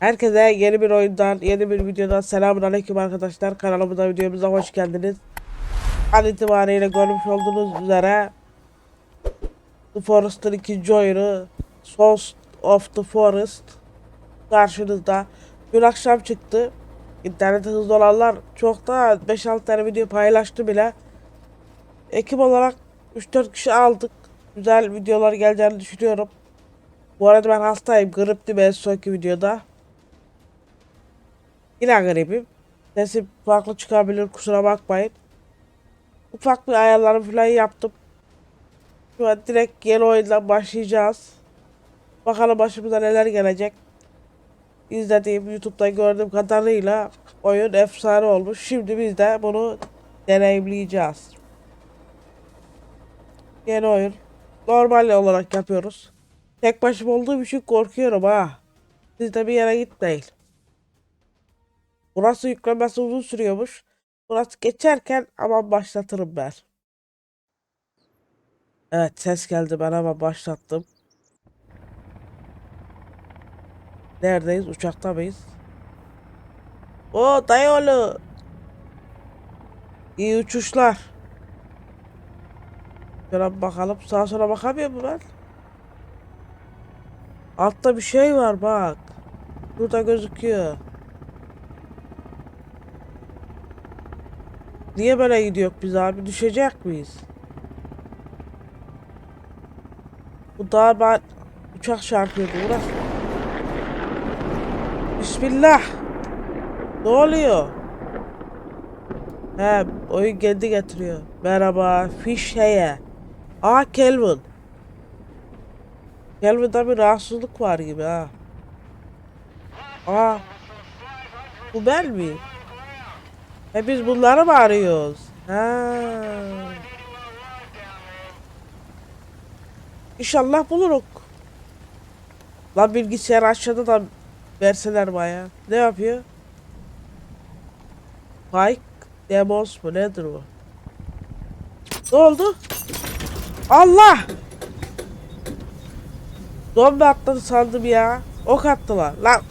Herkese yeni bir oyundan, yeni bir videodan selamun aleyküm arkadaşlar. Kanalımıza, videomuza hoş geldiniz. An itibariyle görmüş olduğunuz üzere The Forest'ın ikinci oyunu Souls of the Forest karşınızda. Dün akşam çıktı. İnternette hızlı olanlar çok da 5-6 tane video paylaştı bile. Ekip olarak 3-4 kişi aldık. Güzel videolar geleceğini düşünüyorum. Bu arada ben hastayım. Griptim en sonki videoda. Yine gripim. Sesim farklı çıkabilir kusura bakmayın. Ufak bir ayarlarımı falan yaptım. Şu an direkt yeni oyundan başlayacağız. Bakalım başımıza neler gelecek. İzlediğim YouTube'da gördüğüm kadarıyla oyun efsane olmuş. Şimdi biz de bunu deneyimleyeceğiz. Yeni oyun. Normal olarak yapıyoruz. Tek başıma olduğum için korkuyorum ha. Siz de bir yere gitmeyin. Burası yüklemesi uzun sürüyormuş. Burası geçerken ama başlatırım ben. Evet ses geldi ben ama başlattım. Neredeyiz? Uçakta mıyız? O dayıoğlu. İyi uçuşlar. Şöyle bakalım. Sağa sola bakamıyor mu ben? Altta bir şey var bak. Burada gözüküyor. Niye böyle gidiyor biz abi? Düşecek miyiz? Bu daha ben uçak çarpıyordu burası. Bismillah. Ne oluyor? He, oyun kendi getiriyor. Merhaba, fiş heye. Aa Kelvin. Kelvin'de bir rahatsızlık var gibi ha. Aa. Bu ben mi? E biz bunları mı arıyoruz? Ha. İnşallah buluruk. Lan bilgisayar aşağıda da verseler baya. Ne yapıyor? Pike Demos mu nedir bu? Ne oldu? Allah! Zombi atladı sandım ya. Ok attılar. Lan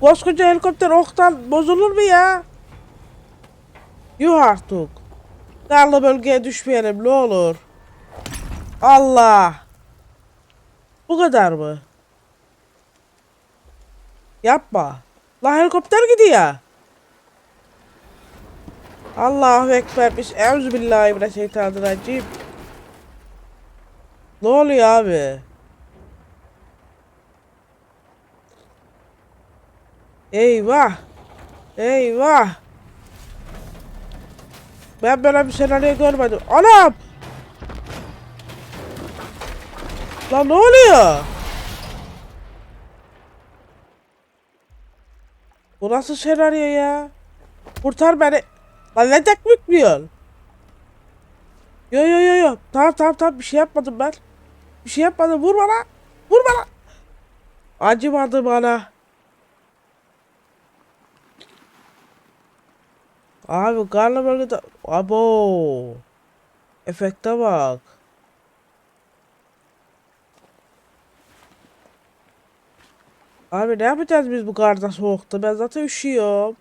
koskoca helikopter oktan bozulur mu ya? Yuh artık. Karlı bölgeye düşmeyelim ne olur. Allah. Bu kadar mı? Yapma. La helikopter gidiyor. Allahu Ekber. Biz Euzubillahimineşşeytanirracim. Ne oluyor abi? Eyvah. Eyvah. Ben böyle bir senaryo görmedim. Anam! Lan ne oluyor? Bu nasıl senaryo ya? Kurtar beni. Lan ne tek bükmüyorsun? Yo yo yo yo. Tamam tamam tamam bir şey yapmadım ben. Bir şey yapmadım. Vur bana. Vur bana. Acımadı bana. Abi karlı bölgede... Abo. Efekte bak. Abi ne yapacağız biz bu karda soğukta? Ben zaten üşüyorum.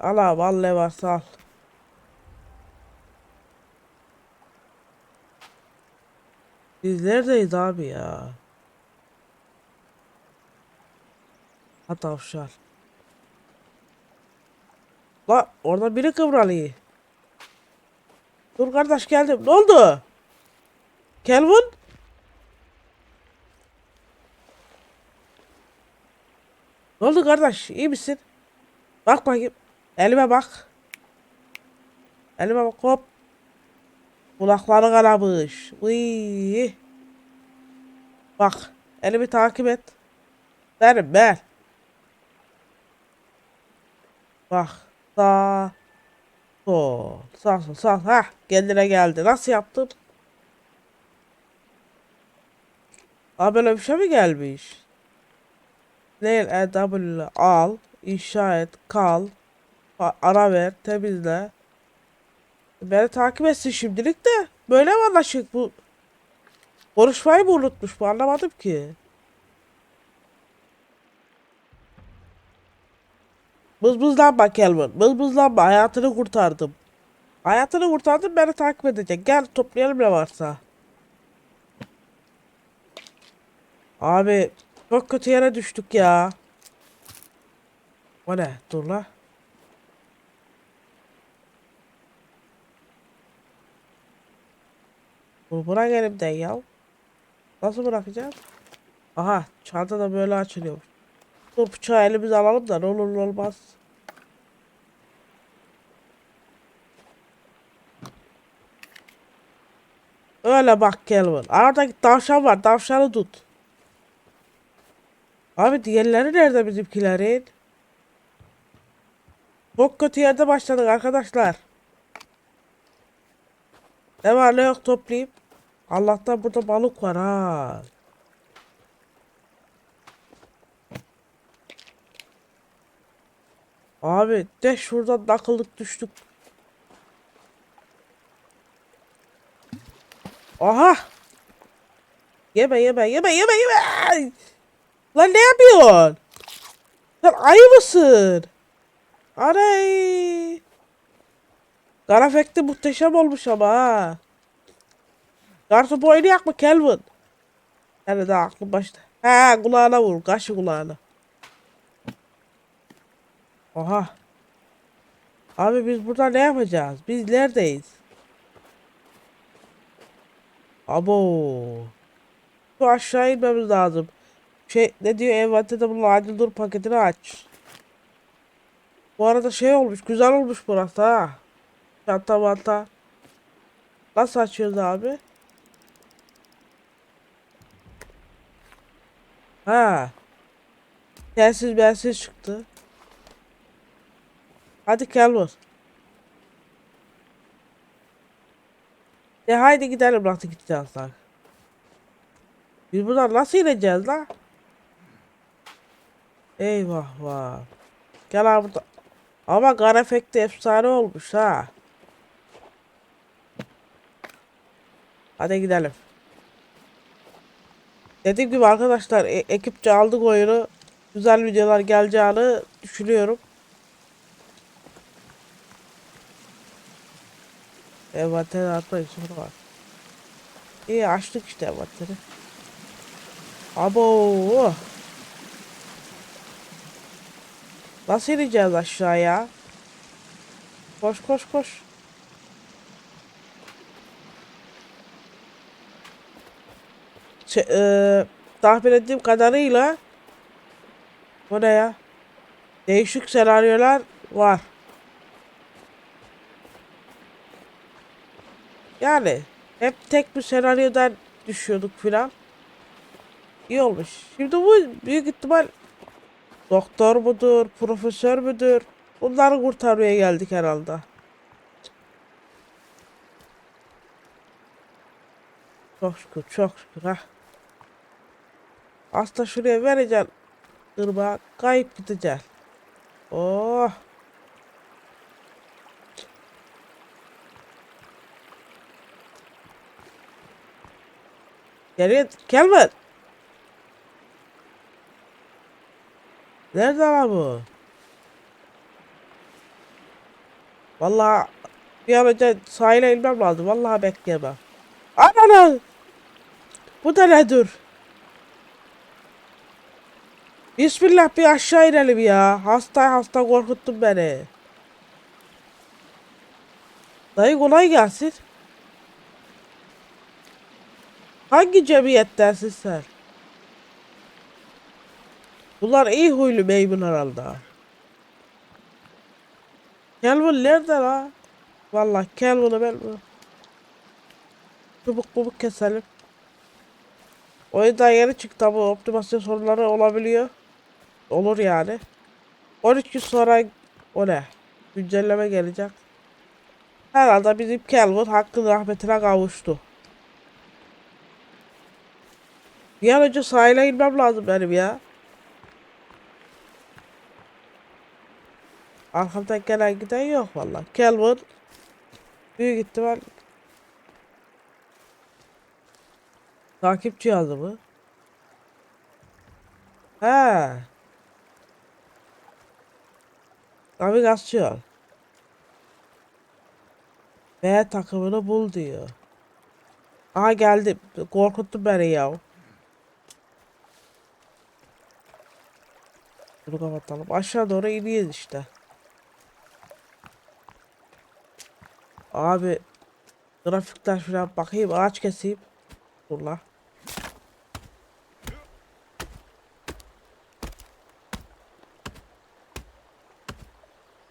Al abi al ne varsa al. Biz neredeyiz abi ya? Ha tavşan. La orada biri kıvralıyor. Dur kardeş geldim. Ne oldu? Kelvin? Ne oldu kardeş? İyi misin? Bak bakayım. Elime bak. Elime bak hop. Kulakları kanamış. Uy. Bak. Elimi takip et. Benim ben. Bak. Sağ. Sol. Sağ sol sağ. Hah. Kendine geldi. Nasıl yaptın? Aa böyle bir şey mi gelmiş? Değil EW al. inşa et. Kal. Ara ver. Temizle. Beni takip etsin şimdilik de. Böyle mi anlaşık bu? Konuşmayı mı unutmuş bu anlamadım ki. Bızbızlanma Kelvin. Bızbızlanma. Hayatını kurtardım. Hayatını kurtardım beni takip edecek. Gel toplayalım ne varsa. Abi çok kötü yere düştük ya. O ne? Dur la. Bu bırak elimden ya. Nasıl bırakacağız? Aha çanta da böyle açılıyor. Dur bıçağı elimize alalım da ne olur ne olmaz. Öyle bak Kelvin. Aradaki tavşan var. Tavşanı tut. Abi diğerleri nerede bizimkilerin? Çok kötü yerde başladık arkadaşlar. Ne var ne yok toplayayım. Allah'tan burada balık var ha. Abi de şuradan nakıldık düştük. Aha! Yeme yeme yeme yeme yeme! Lan ne yapıyorsun? Sen ayı mısın? Anay! Grafekti muhteşem olmuş ama ha. Kartopu oynayak mı Kelvin? Yani daha aklım başta. Ha kulağına vur. Kaşı kulağına. Oha. Abi biz burada ne yapacağız? Biz neredeyiz? Abo. Şu aşağı inmemiz lazım. Şey ne diyor envanterde bunun acil dur paketini aç. Bu arada şey olmuş güzel olmuş burası ha. Çanta manta. Nasıl açıyoruz abi? Ha. Telsiz bensiz çıktı. Hadi Kelvin. De haydi gidelim nasıl gideceğiz lan. Biz buradan nasıl ineceğiz lan? Eyvah vah. Gel abi burada. Ama gar efekti efsane olmuş ha. Hadi gidelim. Dediğim gibi arkadaşlar e- ekipçe aldık oyunu. Güzel videolar geleceğini düşünüyorum. Envanter atma sorunu var. İyi açtık işte envanteri. Abo. Nasıl ineceğiz aşağıya? Koş koş koş. Şey, eee, tahmin ettiğim kadarıyla bu ne ya? Değişik senaryolar var. Yani hep tek bir senaryodan düşüyorduk filan. İyi olmuş. Şimdi bu büyük ihtimal doktor mudur, profesör müdür? Bunları kurtarmaya geldik herhalde. Çok şükür, çok şükür ha. Aslında şuraya vereceğim. Irmağa kayıp gideceğim. Oh. Geriye gelme. Nerede lan bu? Vallahi bir an önce sahile inmem lazım. Vallahi bekleyemem. Ananı! Bu da nedir? Bismillah bir aşağı inelim ya. Hasta hasta korkuttun beni. Dayı kolay gelsin. Hangi cemiyettensin sen? Bunlar iyi huylu meymun herhalde. Kelvin nerede la? Vallahi Kelvin'i ben çubuk bubuk keselim. Oyundan yeni çıktı bu optimasyon sorunları olabiliyor. Olur yani. 13 gün sonra o ne? Güncelleme gelecek. Herhalde bizim Kelvin hakkın rahmetine kavuştu. Bir an önce sahile inmem lazım benim ya. Arkamdan gelen giden yok vallahi. Kelvin büyük ihtimal takip cihazı mı? He. Navigasyon. B takımını bul diyor. Aha geldi. Korkuttu beni ya. Bunu kapatalım. Aşağı doğru iniyoruz işte. Abi grafikler şuna bakayım ağaç keseyim. Dur la.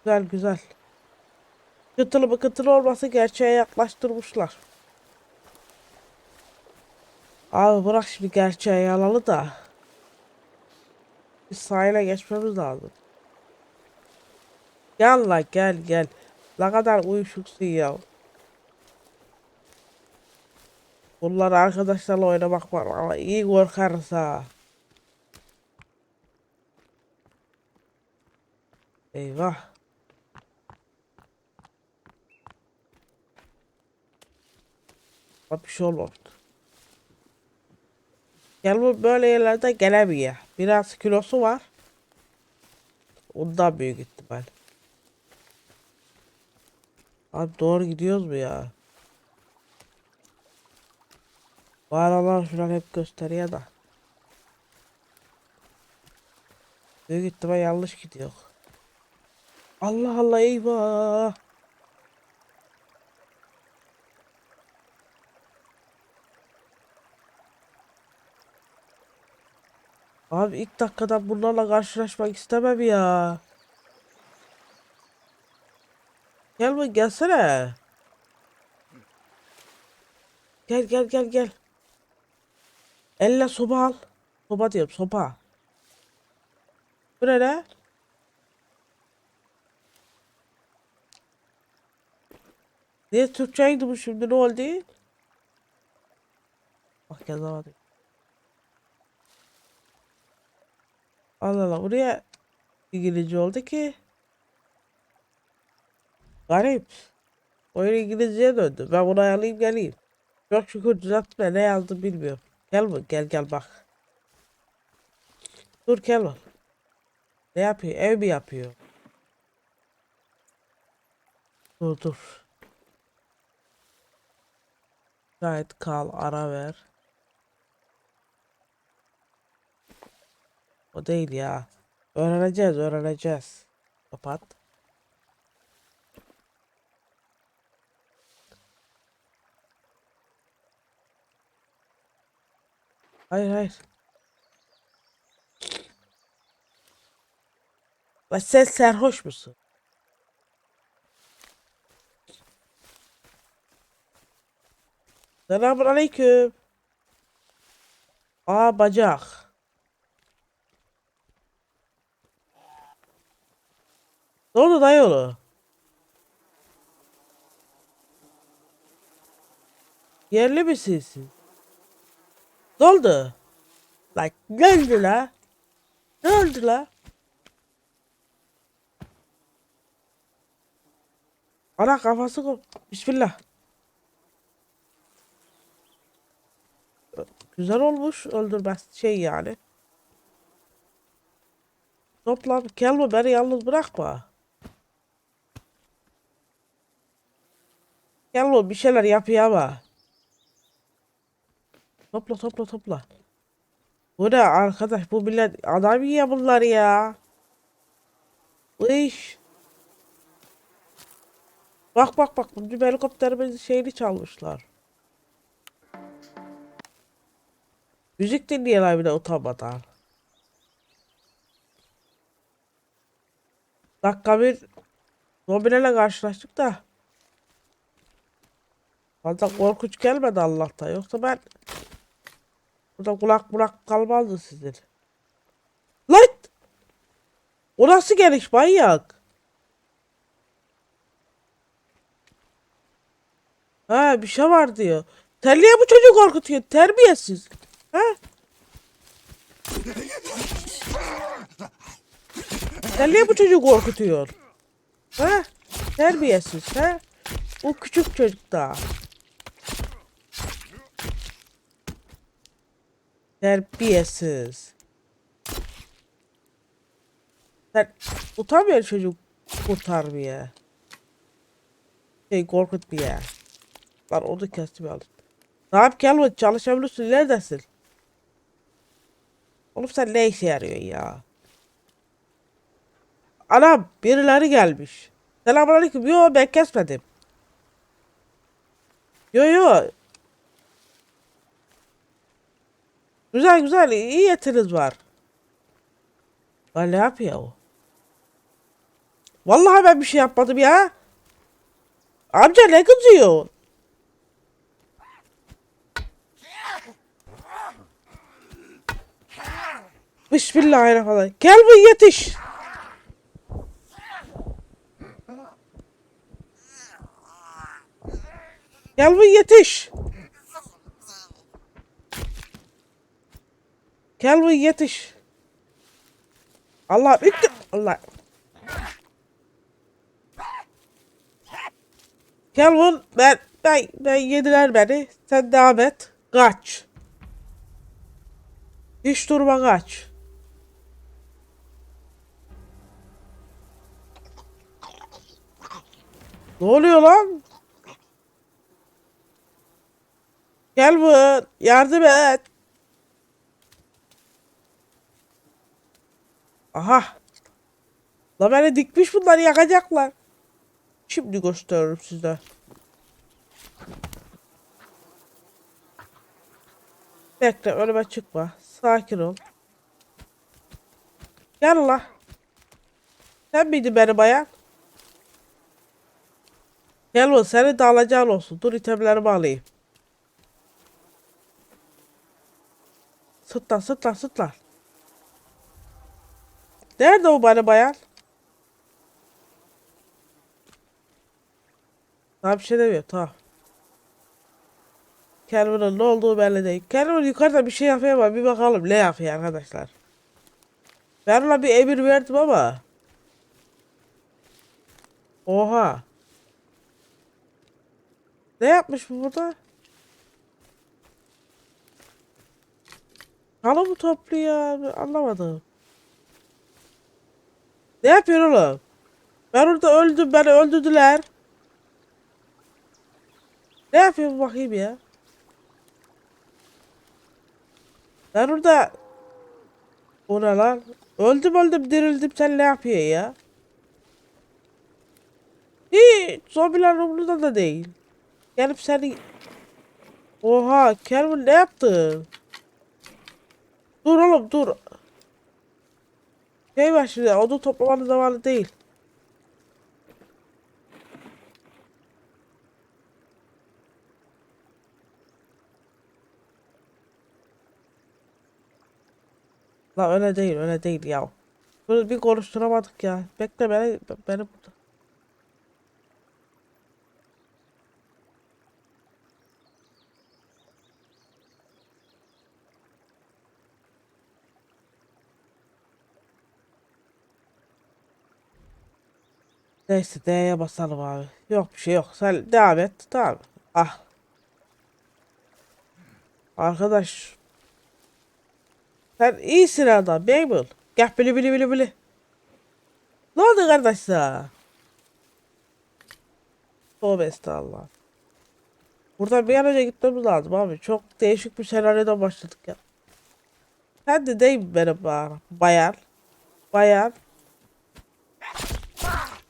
Güzel güzel. Kıtılı bıkıtılı olması gerçeğe yaklaştırmışlar. Abi bırak şimdi gerçeğe yalalı da. Biz sahile geçmemiz lazım. Gel la gel gel. Ne kadar uyuşuksun ya. Bunlar arkadaşlarla oynamak var ama iyi korkarız ha. Eyvah. Bak bir şey olmadı. Gel bu böyle yerlerde gelemiyor. Biraz kilosu var. Ondan büyük ihtimal. Abi doğru gidiyoruz mu ya? Bu aralar şuran hep gösteriyor da. Büyük ihtimal yanlış gidiyor. Allah Allah eyvah. Abi ilk dakikadan bunlarla karşılaşmak istemem ya. Gel bu gelsene. Gel gel gel gel. Elle soba al. Soba diyorum sopa. Bu ne lan? Niye Türkçeydi bu şimdi ne oldu? Bak yazamadım. Allah Allah buraya İngilizce oldu ki. Garip. Oyun İngilizceye döndü. Ben bunu ayarlayayım geleyim. Çok şükür düzeltme ne yazdı bilmiyorum. Gel bu gel gel bak. Dur gel bak. Ne yapıyor? Ev mi yapıyor? Dur dur. Gayet kal ara ver. O değil ya. Öğreneceğiz öğreneceğiz. Kapat. Hayır hayır. Lan sen sarhoş musun? Selamun aleyküm. Aa bacak. Ne oldu dayı oğlu? Yerli misin siz? Ne oldu? Lan ne oldu la? Ne la? Ana kafası kop. Bismillah. Güzel olmuş öldürmez şey yani. Topla gelme beni yalnız bırakma. Gelme bir şeyler yapıyor ama. Topla topla topla. Bu ne arkadaş bu millet adam yiyor bunlar ya. İş. Bak bak bak bizim helikopterimizin şeyini çalmışlar. Müzik dinliyorlar bir de utanmadan. Dakika bir zombilerle karşılaştık da. Fazla korkunç gelmedi Allah'tan. Yoksa ben burada kulak kulak kalmazdı sizin. Lan! O nasıl geliş manyak? Ha bir şey var diyor. Sen niye bu çocuğu korkutuyorsun? Terbiyesiz. Ha? Sen niye bu çocuğu korkutuyor? Ha? Terbiyesiz ha? Bu küçük çocuk daha. Terbiyesiz. Sen utanmıyor çocuk. Kurtar bir ya. Şey korkut bir ya. Lan onu kestim aldım. Ne yap gel çalışabilirsin neredesin? Oğlum sen ne işe yarıyorsun ya? Anam birileri gelmiş. Selamünaleyküm. Yo ben kesmedim. Yo yo. Güzel güzel iyi yetiniz var. Lan ne yapıyor o? Vallahi ben bir şey yapmadım ya. Amca ne kızıyor? Bismillahirrahmanirrahim. Gel bu yetiş. Gel bu yetiş. Gel bu yetiş. Allah bitti. Allah. Gel bu ben ben ben yediler beni. Sen devam et. Kaç. Hiç durma kaç. Ne oluyor lan? Gel bu yardım et. Aha. La beni dikmiş bunlar yakacaklar. Şimdi gösteririm size. Bekle önüme çıkma. Sakin ol. Gel la. Sen miydin beni bayan? Gel o seni de alacağın olsun. Dur itemlerimi alayım. Sıtla sıtla sıtla. Nerede o bana bayan? Daha bir şey demiyor tamam. Kervan'ın ne olduğu belli değil. Kervan yukarıda bir şey yapıyor ama bir bakalım ne yapıyor arkadaşlar. Ben ona bir emir verdim ama. Oha. Ne yapmış bu burada? Halı mı topluyor? Anlamadım. Ne yapıyor oğlum? Ben orada öldüm, beni öldürdüler. Ne yapıyor bu bakayım ya? Ben orada... O ne lan? Öldüm öldüm dirildim sen ne yapıyor ya? Hiç zombiler umurunda da değil. Gelip seni... Oha Kervin ne yaptın? Dur oğlum dur. Şey var şimdi odun toplamanın zamanı değil. La öyle değil öyle değil ya. Bunu bir konuşturamadık ya. Bekle beni beni burada. Neyse D'ye basalım abi. Yok bir şey yok. Sen devam et. Tamam. Ah. Arkadaş. Sen iyisin adam. Mabel. Gel bili bili bili bili. Ne oldu kardeş sana? Tövbe estağfurullah. Buradan bir an önce gitmemiz lazım abi. Çok değişik bir senaryodan başladık ya. Sen de değil benim ba- bayan? Bayan.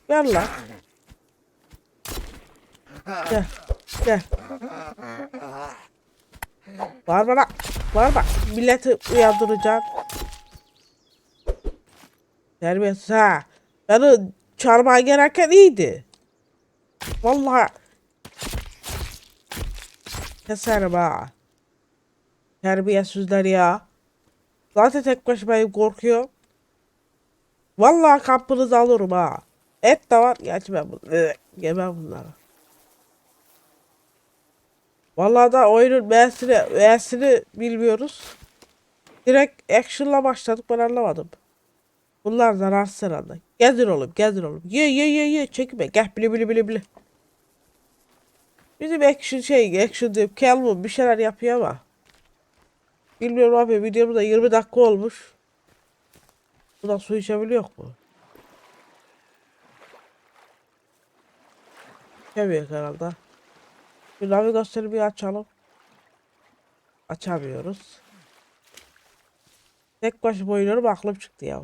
Gel. Gel. Gel. Bağırma lan. Bağırma. Milleti uyandıracaksın. Terbiyesiz ha. Beni çağırmaya gereken iyiydi. Vallahi. Keserim ha. Terbiyesizler ya. Zaten tek başımayım korkuyor. Vallahi kapınızı alırım ha. Et de var. Gerçi ben bunu ıı, yemem bunları. Vallahi da oyunun M'sini, M'sini bilmiyoruz. Direkt action'la başladık ben anlamadım. Bunlar zararsız herhalde. Gezin oğlum gezin oğlum. Ye ye ye ye çekme. Gel bili bili bili bili. Bizim action şey action diyorum. Calvin bir şeyler yapıyor ama. Bilmiyorum abi videomuzda 20 dakika olmuş. Bu da su içebiliyor mu? Geçemiyor herhalde. Bir navigasyonu bir açalım. Açamıyoruz. Tek başıma oynuyorum aklım çıktı ya.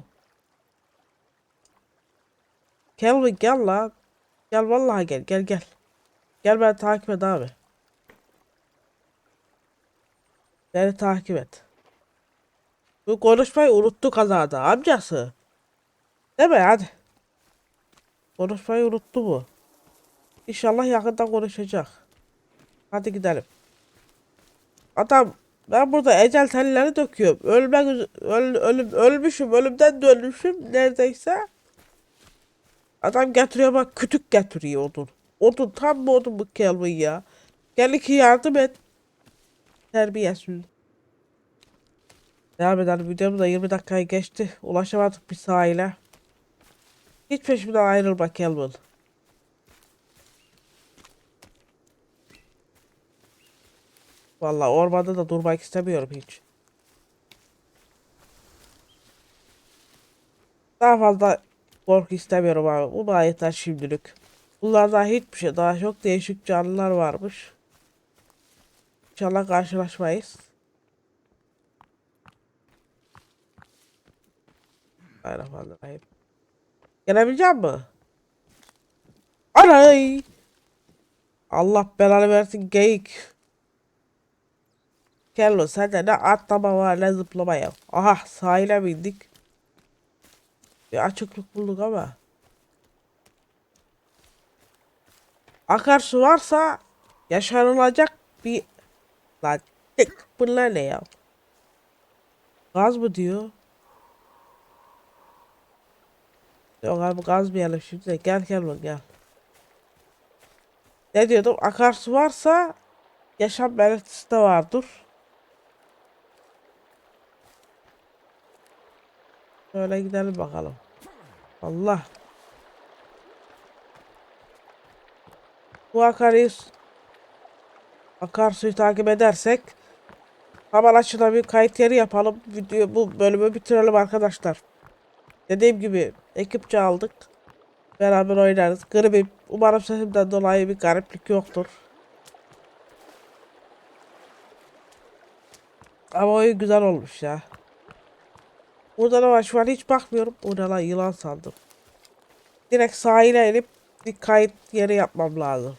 Kelvin gel la. Gel vallahi gel gel gel. Gel beni takip et abi. Beni takip et. Bu konuşmayı unuttu kazada amcası. Değil mi hadi. Konuşmayı unuttu bu. İnşallah yakında konuşacak. Hadi gidelim. Adam ben burada ecel telleri döküyorum. Ölmek öl, ölüm, ölmüşüm, ölümden dönmüşüm neredeyse. Adam getiriyor bak kütük getiriyor odun. Odun tam mı odun bu Kelvin ya. Gel iki yardım et. Terbiyesiz. Devam edelim. Videomuz da 20 dakikayı geçti. Ulaşamadık bir sahile. Hiç peşimden ayrılma Kelvin. Vallahi ormanda da durmak istemiyorum hiç. Daha fazla korku istemiyorum abi. Bu bana yeter şimdilik. Bunlardan hiçbir şey. Daha çok değişik canlılar varmış. İnşallah karşılaşmayız. Bismillahirrahmanirrahim. Gelebilecek mi? Anay! Allah belanı versin geyik. Kello sende ne atlama var ne zıplama ya. Aha sahile bindik. Bir açıklık bulduk ama. Akarsu varsa yaşanılacak bir... Lan tık bunlar ne ya? Gaz mı diyor? Yok abi gazmayalım şimdi gel gel bak gel. Ne diyordum? Akarsu varsa yaşam belirtisi de vardır. Şöyle gidelim bakalım. Allah. Bu akarsuyu akarsuyu takip edersek hemen açıda bir kayıt yeri yapalım. Video bu bölümü bitirelim arkadaşlar. Dediğim gibi ekipçe aldık. Beraber oynarız. Gribim. Umarım sesimden dolayı bir gariplik yoktur. Ama oyun güzel olmuş ya. Burada ne var şu an hiç bakmıyorum. O ne lan yılan sandım. Direkt sahile inip bir kayıt yeri yapmam lazım.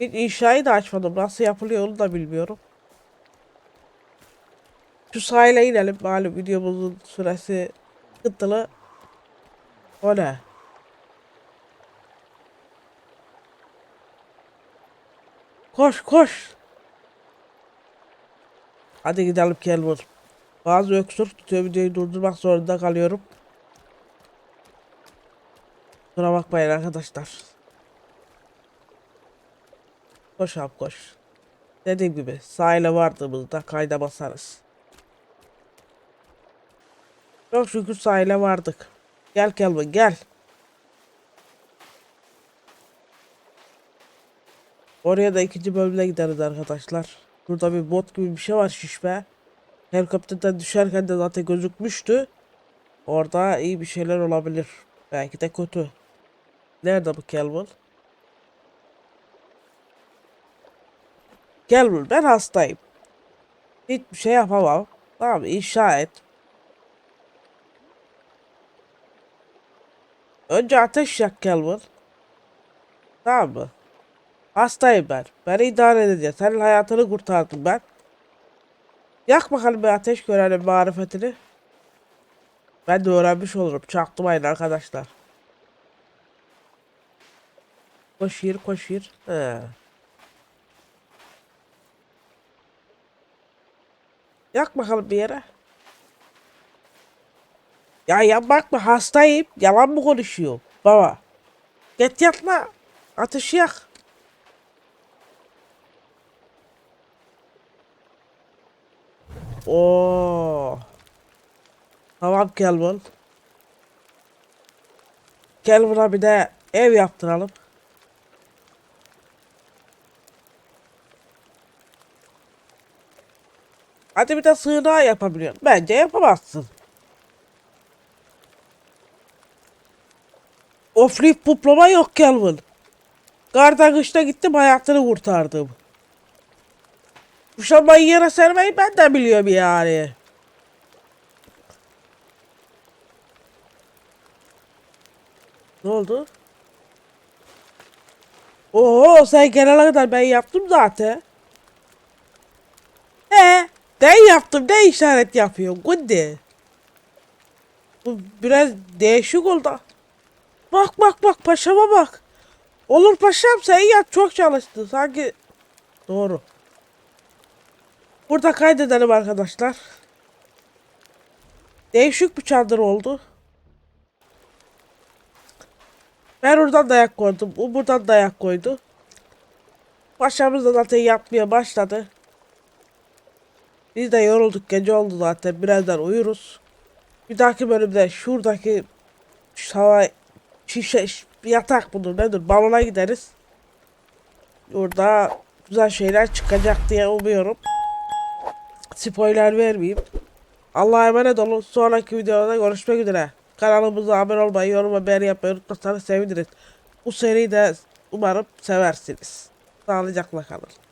Hiç inşayı da açmadım. Nasıl yapılıyor onu da bilmiyorum. Şu sahile inelim. Malum videomuzun süresi sıkıntılı. O ne? Koş koş. Hadi gidelim Kelvin. Bazı öksür tutuyor videoyu durdurmak zorunda kalıyorum. Kusura bakmayın arkadaşlar. Koş abi koş. Dediğim gibi sahile vardığımızda kayda basarız. Çok şükür sahile vardık. Gel Kelvin gel. Oraya da ikinci bölümde gideriz arkadaşlar. Burada bir bot gibi bir şey var şişme. Helikopterden düşerken de zaten gözükmüştü. Orada iyi bir şeyler olabilir. Belki de kötü. Nerede bu Kelvin? Kelvin ben hastayım. Hiçbir şey yapamam. Tamam inşa et. Önce ateş yak Kelvin. Tamam mı? Hastayım ben. Beni idare edeceğiz. Senin hayatını kurtardım ben. Yak bakalım bir ateş görelim marifetini. Ben de öğrenmiş olurum. Çaktırmayın arkadaşlar. Koşur koşur. He. Yak bakalım bir yere. Ya ya bakma hastayım. Yalan mı konuşuyor baba? Git yatma. Ateşi yak. Oo. Tamam Kelvin. Kelvin'a bir de ev yaptıralım. Hadi bir de sığınağı yapabiliyorsun. Bence yapamazsın. Ofleyip puplama yok Kelvin. Karda kışta gittim hayatını kurtardım. Kuşanmayı yere sermeyi ben de biliyorum yani. Ne oldu? Oo sen gelene kadar ben yaptım zaten. He, ben yaptım ne işaret yapıyorsun Gundi? Bu biraz değişik oldu. Bak bak bak paşama bak. Olur paşam sen yap çok çalıştın sanki. Doğru. Burada kaydedelim arkadaşlar. Değişik bir çadır oldu. Ben oradan dayak koydum. O buradan dayak koydu. Paşamız zaten yapmaya başladı. Biz de yorulduk. Gece oldu zaten. Birazdan uyuruz. Bir dahaki bölümde şuradaki hava şişe yatak budur nedir balona gideriz. Orada güzel şeyler çıkacak diye umuyorum. Spoiler vermeyeyim. Allah'a emanet olun. Sonraki videoda görüşmek üzere. Kanalımıza abone olmayı, yorum ve beğeni yapmayı unutmazsanız seviniriz. Bu seriyi de umarım seversiniz. Sağlıcakla kalın.